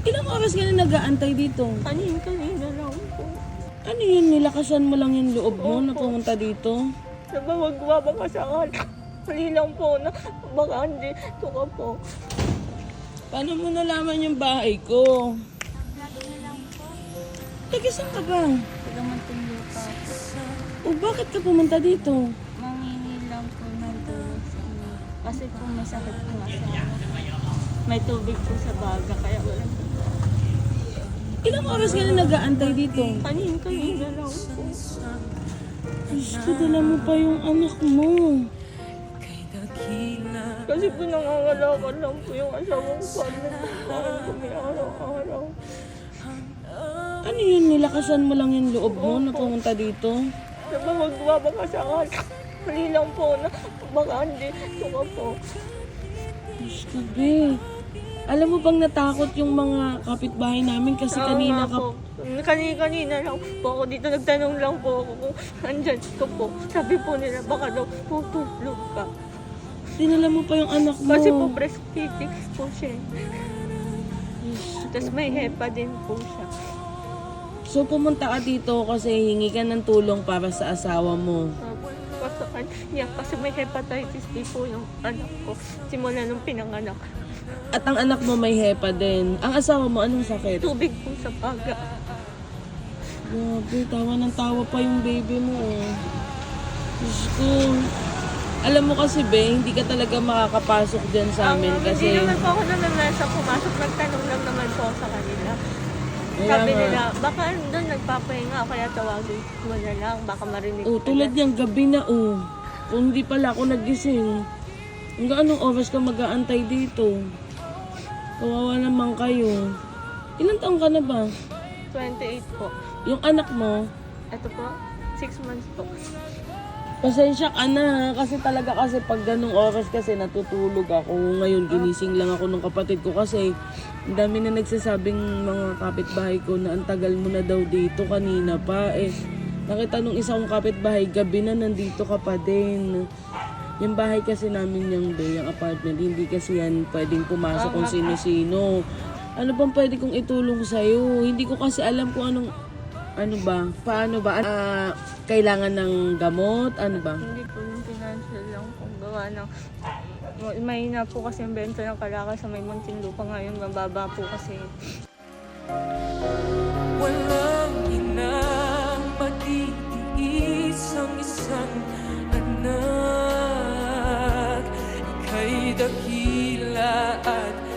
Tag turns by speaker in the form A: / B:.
A: Ilang oras ka na nag-aantay dito?
B: Kanin-kanina lang po.
A: Ano yun, nilakasan mo lang yung loob mo na pumunta dito?
B: Diba, wag baba ka sa akin. Hali lang po na baka hindi. Ito ka po.
A: Paano mo nalaman yung bahay ko? Taga saan ka ba?
B: Taga Muntinlupa po.
A: O bakit ka pumunta dito?
B: Mangingi lang po ng tulong sa inyo. Kasi po may sakit po asawa. May tubig po sa baga kaya wala po.
A: Ilang oras ka na nag-aantay dito?
B: Kanin-kanina lang po.
A: Diyos ko, dala mo pa yung anak mo.
B: Kasi po nangangalakan lang po yung asawang partner ko. Parang kami araw-araw.
A: Ano yun, nilakasan mo lang yung loob mo na pumunta dito?
B: Diba, wag baba ka sa akin. Hali lang po na baka hindi. Ito ka po.
A: Diyos ko, be. Alam mo bang natakot yung mga kapitbahay namin kasi
B: Oo
A: kanina
B: nga
A: ka...
B: po. Kanina-kanina lang po ako dito. Nagtanong lang po ako kung andyan ko po. Sabi po nila, baka daw tutulog ka.
A: Dinala mo pa yung anak mo.
B: Kasi po breastfeeding po siya.
A: Diyos.
B: Tapos may hepa din po siya.
A: So pumunta ka dito kasi hingi ka ng tulong para sa asawa mo.
B: Tapos kanya, kasi may hepatitis B po yung anak ko. Simula nung pinanganak.
A: At ang anak mo may hepa din. Ang asawa mo, anong sakit?
B: Tubig po sa paga.
A: Grabe, tawa ng tawa pa yung baby mo. oh. Diyos ko. Alam mo kasi, be, hindi ka talaga makakapasok dyan sa amin
B: Ang-
A: kasi...
B: Hindi naman po ako namamesa pumasok. Nagtanong lang naman po ako sa kanila.
A: Kaya
B: Sabi
A: nga.
B: nila, baka doon nagpapahinga ako kaya tawagin mo na lang. Baka marinig
A: Oh,
B: ka
A: tulad
B: na.
A: niyang gabi na, oh. Kung hindi pala ako nagising, hanggang anong oras ka mag-aantay dito? Kawawa naman kayo. Ilan taong ka na ba?
B: 28 po.
A: Yung anak mo,
B: Ito po, 6 months po.
A: pasensya ka na. Kasi talaga kasi pag ganong oras kasi natutulog ako. Ngayon, ginising lang ako ng kapatid ko kasi ang dami na nagsasabing mga kapitbahay ko na ang tagal mo na daw dito kanina pa. Eh, nakita nung isa kong kapitbahay, gabi na nandito ka pa din. Yung bahay kasi namin yung bay, yung apartment, hindi kasi yan pwedeng pumasok kung sino-sino. Ano bang pwede kong itulong sa'yo? Hindi ko kasi alam kung anong, ano ba, paano ba, ah, kailangan ng gamot, ano ba?
B: Hindi po yung financial lang kung gawa ng may na po kasi yung benta ng kalakal sa may munting lupa ngayon. Mababa po kasi.
C: Walang inang matitiis ang isang anak dakila at